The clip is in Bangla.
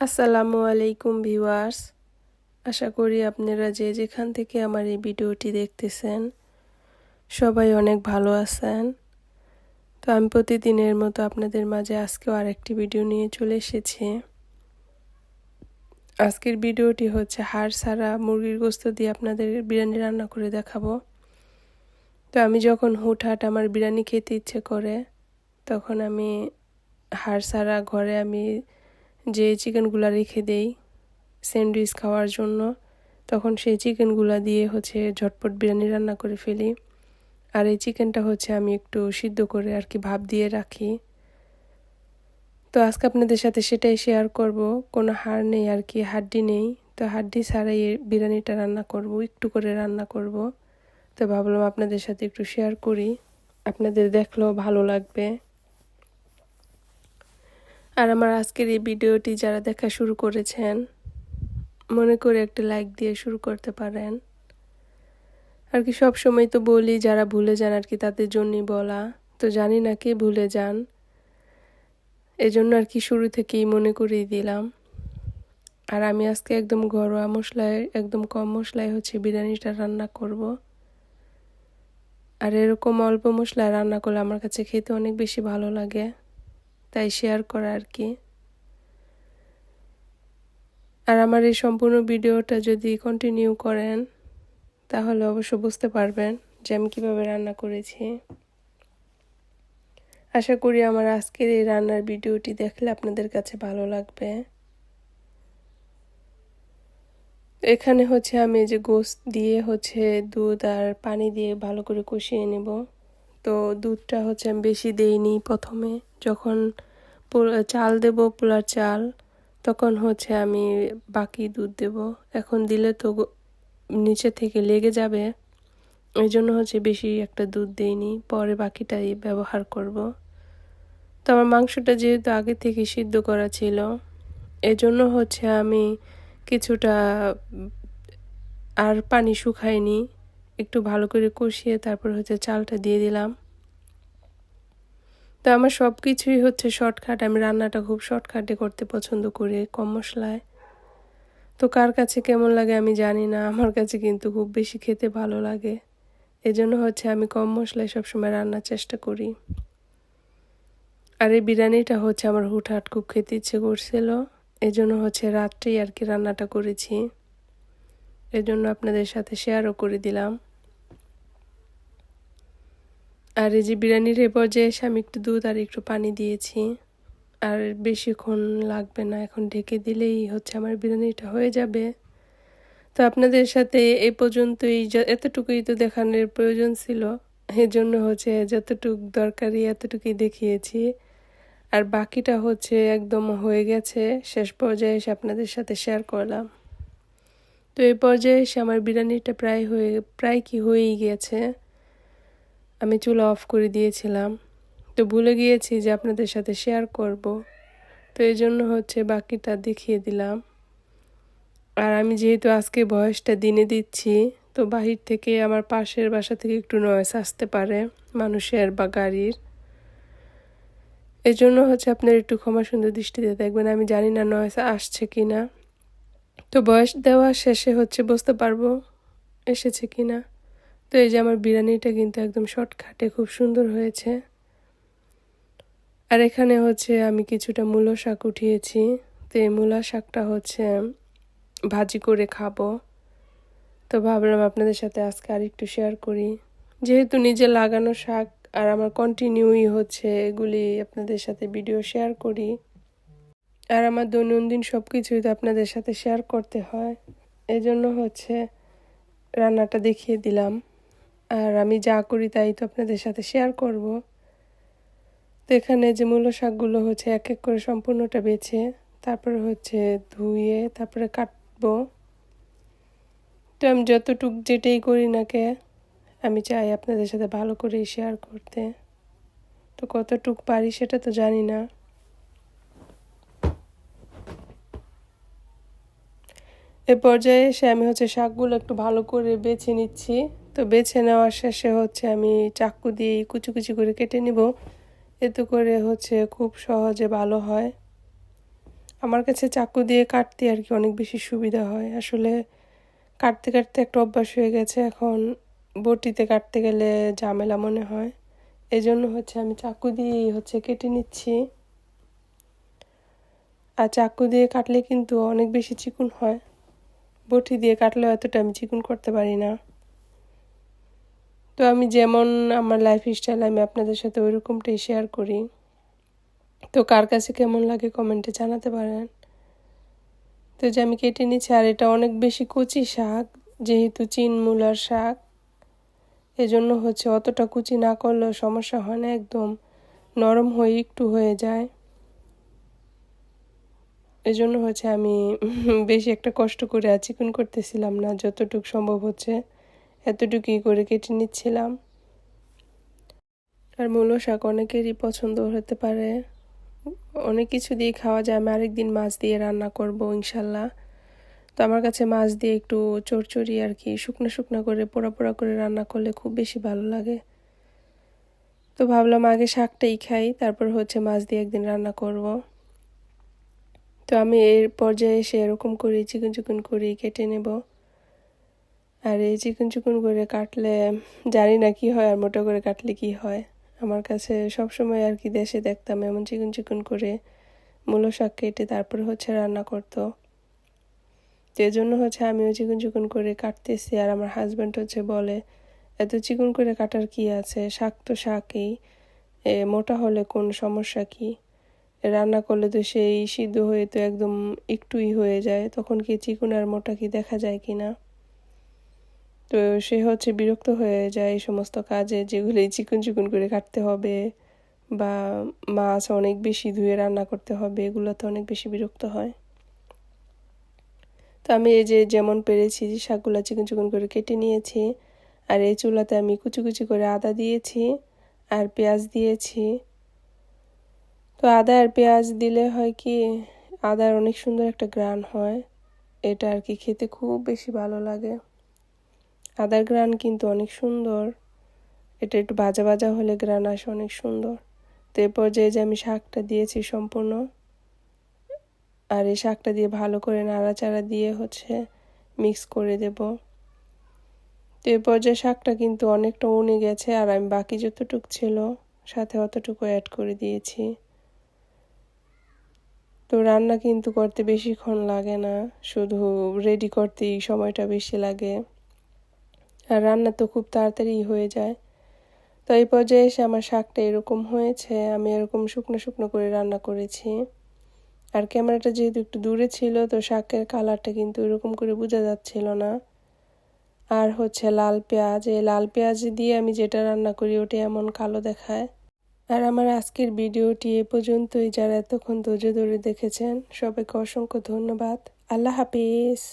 আসসালামু আলাইকুম ভিউয়ার্স। আশা করি আপনারা যে যেখান থেকে আমার এই ভিডিওটি দেখতেছেন, সবাই অনেক ভালো আছেন। তো আমি প্রতিদিনের মতো আপনাদের মাঝে আজকেও আরেকটি ভিডিও নিয়ে চলে এসেছি। আজকের ভিডিওটি হচ্ছে হাড় ছাড়া মুরগির গোস্ত দিয়ে আপনাদের বিরিয়ানি রান্না করে দেখাবো। তো আমি যখন হুটহাট আমার বিরিয়ানি খেতে ইচ্ছে করে, তখন আমি হাড় ছাড়া ঘরে আমি যে চিকেনগুলো রেখে দেই স্যান্ডউইচ খাওয়ার জন্য, তখন সেই চিকেনগুলা দিয়ে হচ্ছে ঝটপট বিরিয়ানি রান্না করে ফেলি। আর এই চিকেনটা হচ্ছে আমি একটু সিদ্ধ করে আর কি ভাপ দিয়ে রাখি। তো আজকে আপনাদের সাথে সেটাই শেয়ার করব। কোনো হাড় নেই আর কি, হাড্ডি নেই। তো হাড্ডি ছাড়াই বিরিয়ানিটা রান্না করব, একটু করে রান্না করব। তো ভাবলাম আপনাদের সাথে একটু শেয়ার করি। আপনাদের দেখলেও ভালো লাগবে। আর আমার আজকের এই ভিডিওটি যারা দেখা শুরু করেছেন, মনে করে একটা লাইক দিয়ে শুরু করতে পারেন। আর কি সব সময় তো বলি, যারা ভুলে যান আর কি তাদের জন্যই বলা। তো জানি না কে ভুলে যান। এজন্য আর কি শুরু থেকেই মনে করিয়ে দিলাম। আর আমি আজকে একদম ঘরোয়া মশলায়, একদম কম মশলায় হচ্ছে বিরিয়ানিটা রান্না করব। আর এরকম অল্প মশলায় রান্না করলে আমার কাছে খেতে অনেক বেশি ভালো লাগে। তাই শেয়ার করা আর কি আর আমার এই সম্পূর্ণ ভিডিওটা যদি কন্টিনিউ করেন, তাহলে অবশ্য বুঝতে পারবেন যে আমি কীভাবে রান্না করেছি। আশা করি আমার আজকের এই রান্নার ভিডিওটি দেখলে আপনাদের কাছে ভালো লাগবে। এখানে হচ্ছে আমি যে গোস দিয়ে হচ্ছে দুধ আর পানি দিয়ে ভালো করে কষিয়ে নেব। তো দুধটা হচ্ছে আমি বেশি দেইনি প্রথমে। যখন চাল দেব পোলার চাল, তখন হচ্ছে আমি বাকি দুধ দেব। এখন দিলে তো নিচে থেকে লেগে যাবে। এই জন্য হচ্ছে বেশি একটা দুধ দেইনি। পরে বাকিটাই ব্যবহার করব। তো আমার মাংসটা যেহেতু আগে থেকে সিদ্ধ করা ছিল, এজন্য হচ্ছে আমি কিছুটা আর পানি শুকাইনি একটু ভালো করে কষিয়ে তারপর হচ্ছে চালটা দিয়ে দিলাম। তো আমার সব কিছুই হচ্ছে শর্টকাট। আমি রান্নাটা খুব শর্টকাটে করতে পছন্দ করি কম মশলায়। তো কার কাছে কেমন লাগে আমি জানি না, আমার কাছে কিন্তু খুব বেশি খেতে ভালো লাগে। এজন্য হচ্ছে আমি কম মশলায় সবসময় রান্নার চেষ্টা করি। আর এই বিরিয়ানিটা হচ্ছে আমার হুটহাট খুব খেতে ইচ্ছে করছিল, এজন্য হচ্ছে রাত্রেই আর কি রান্নাটা করেছি। এজন্য আপনাদের সাথে শেয়ারও করে দিলাম। আর এই যে বিরিয়ানির এ পর্যায়ে এসে আমি একটু দুধ আর একটু পানি দিয়েছি। আর বেশিক্ষণ লাগবে না, এখন ঢেকে দিলেই হচ্ছে আমার বিরিয়ানিটা হয়ে যাবে। তো আপনাদের সাথে এই পর্যন্তই এতটুকুই তো দেখানোর প্রয়োজন ছিল। এর জন্য হচ্ছে যতটুক দরকারি এতটুকুই দেখিয়েছি। আর বাকিটা হচ্ছে একদম হয়ে গেছে, শেষ পর্যায়ে এসে আপনাদের সাথে শেয়ার করলাম। তো এই পর্যায়ে এসে আমার বিরিয়ানিটা প্রায় হয়ে, প্রায় কি হয়েই গেছে। আমি চুলা অফ করে দিয়েছিলাম। তো ভুলে গিয়েছি যে আপনাদের সাথে শেয়ার করব। তো এই জন্য হচ্ছে বাকিটা দেখিয়ে দিলাম। আর আমি যেহেতু আজকে বয়সটা দিনে দিচ্ছি, তো বাহির থেকে আমার পাশের বাসা থেকে একটু নয়েস আসতে পারে, মানুষের বা গাড়ির। এই জন্য হচ্ছে আপনার একটু ক্ষমা সুন্দর দৃষ্টিতে দেখবেন, আমি জানি না নয়েস আসছে কি না তো বয়স দেওয়া শেষে হচ্ছে বুঝতে পারব, এসেছে কি না তো এই যে আমার বিরিয়ানিটা কিন্তু একদম শর্টকাটে খুব সুন্দর হয়েছে। আর এখানে হচ্ছে আমি কিছুটা মূলো শাক উঠিয়েছি। তো এই মূলা শাকটা হচ্ছে ভাজি করে খাব। তো ভাবলাম আপনাদের সাথে আজকে আর একটু শেয়ার করি। যেহেতু নিজে লাগানো শাক আর আমার কন্টিনিউই হচ্ছে এগুলি আপনাদের সাথে ভিডিও শেয়ার করি। আর আমার দৈনন্দিন সব কিছুই তো আপনাদের সাথে শেয়ার করতে হয়। এজন্য হচ্ছে রান্নাটা দেখিয়ে দিলাম। আর আমি যা করি তাই তো আপনাদের সাথে শেয়ার করব। তো এখানে যে মূল শাকগুলো হচ্ছে, এক এক করে সম্পূর্ণটা বেছে, তারপরে হচ্ছে ধুয়ে, তারপরে কাটবো। তো আমি যতটুক যেটাই করি না কে, আমি চাই আপনাদের সাথে ভালো করে শেয়ার করতে। তো কতটুক পারি সেটা তো জানি না। এ পর্যায়ে এসে আমি হচ্ছে শাকগুলো একটু ভালো করে বেছে নিচ্ছি। তো বেছে নেওয়ার শেষে হচ্ছে আমি চাকু দিয়ে কুচি কুচি করে কেটে নিব। এতে করে হচ্ছে খুব সহজে ভালো হয়। আমার কাছে চাকু দিয়ে কাটতে আর কি অনেক বেশি সুবিধা হয়। আসলে কাটতে কাটতে একটা অভ্যাস হয়ে গেছে এখন, বটিতে কাটতে গেলে ঝামেলা মনে হয়। এই জন্য হচ্ছে আমি চাকু দিয়েই হচ্ছে কেটে নিচ্ছি। আর চাকু দিয়ে কাটলে কিন্তু অনেক বেশি চিকুন হয়। বটি দিয়ে কাটলেও এতটা আমি চিকুন করতে পারি না। তো আমি যেমন আমার লাইফ স্টাইল আমি আপনাদের সাথে ওইরকমটাই শেয়ার করি। তো কার কাছে কেমন লাগে কমেন্টে জানাতে পারেন। তো যে আমি কেটে নিচ্ছি, আর এটা অনেক বেশি কচি শাক, যেহেতু চিন মূলার শাক। এজন্য হচ্ছে অতটা কুচি না করলেও সমস্যা হয় না, একদম নরম হয়ে একটু হয়ে যায়। এজন্য হচ্ছে আমি বেশি একটা কষ্ট করে আর চিকন করতেছিলাম না, যতটুকু সম্ভব হচ্ছে। এতটুকুই করে কেটে নিচ্ছিলাম। আর মূলো শাক অনেকেরই পছন্দ হতে পারে। অনেক কিছু দিয়ে খাওয়া যায়। আমি আরেকদিন মাছ দিয়ে রান্না করব, ইনশাল্লাহ। তো আমার কাছে মাছ দিয়ে একটু চড়চড়ি আর কি, শুকনো শুকনো করে, পোড়া পোড়া করে রান্না করলে খুব বেশি ভালো লাগে। তো ভাবলাম আগে শাকটাই খাই, তারপর হচ্ছে মাছ দিয়ে একদিন রান্না করব। তো আমি এর পর্যায়ে এসে এরকম করে চিকন চিকন করে কেটে নেব। আর এই চিকন চিকন করে কাটলে জানি না কি হয় আর মোটা করে কাটলে কি হয়। আমার কাছে সব সময় আর কি দেশে দেখতাম এমন চিকন চিকন করে মূলো শাক কেটে তারপরে হচ্ছে রান্না করতো। তো এই জন্য হচ্ছে আমিও চিকন চিকন করে কাটতেছি আর আমার হাজব্যান্ড হচ্ছে বলে, এত চিকন করে কাটার কি আছে? শাক তো শাকই। মোটা হলে কোন সমস্যা কি? রান্না করলে তো সেই সিদ্ধ হয়ে তো একদম একটুই হয়ে যায়। তখন কি চিকন আর মোটা কি দেখা যায় কি না তো সে হচ্ছে বিরক্ত হয়ে যায় এই সমস্ত কাজে যেগুলি চিকন চিকন করে কাটতে হবে বা মাছ অনেক বেশি ধুয়ে রান্না করতে হবে, এগুলোতে অনেক বেশি বিরক্ত হয়। তো আমি এই যে যেমন পেরেছি যে শাকগুলো চিকন চিকন করে কেটে নিয়েছি, আর এই চুলাতে আমি কুচি কুচি করে আদা দিয়েছি আর পেঁয়াজ দিয়েছি। তো আদা আর পেঁয়াজ দিলে হয় কি, আদার অনেক সুন্দর একটা গ্রান হয়, এটা আর কি খেতে খুব বেশি ভালো লাগে। আদার গ্রান কিন্তু অনেক সুন্দর। এটা একটু ভাজা ভাজা হলে গ্রান আসে অনেক সুন্দর। তো এরপর যে যে আমি শাকটা দিয়েছি সম্পূর্ণ, আর এই শাকটা দিয়ে ভালো করে নাড়াচাড়া দিয়ে হচ্ছে মিক্স করে দেব। তো এই পর্যায়ে শাকটা কিন্তু অনেকটা উনে গেছে, আর আমি বাকি যতটুক ছিল সাথে অতটুকু অ্যাড করে দিয়েছি। তো রান্না কিন্তু করতে বেশিক্ষণ লাগে না, শুধু রেডি করতেই সময়টা বেশি লাগে। আর রান্না তো খুব তাড়াতাড়ি হয়ে যায়। তো এই পর্যায়ে এসে আমার শাকটা এরকম হয়েছে, আমি এরকম শুকনো শুকনো করে রান্না করেছি। আর ক্যামেরাটা যেহেতু একটু দূরে ছিল, তো শাকের কালারটা কিন্তু এরকম করে বোঝা যাচ্ছিল না। আর হচ্ছে লাল পেঁয়াজ, এই লাল পেঁয়াজ দিয়ে আমি যেটা রান্না করি ওটা এমন কালো দেখায়। আর আমার আজকের ভিডিওটি এ পর্যন্তই, যারা এতক্ষণ ধৈর্য ধরে দেখেছেন, সবাইকে অসংখ্য ধন্যবাদ। আল্লাহ হাফিজ।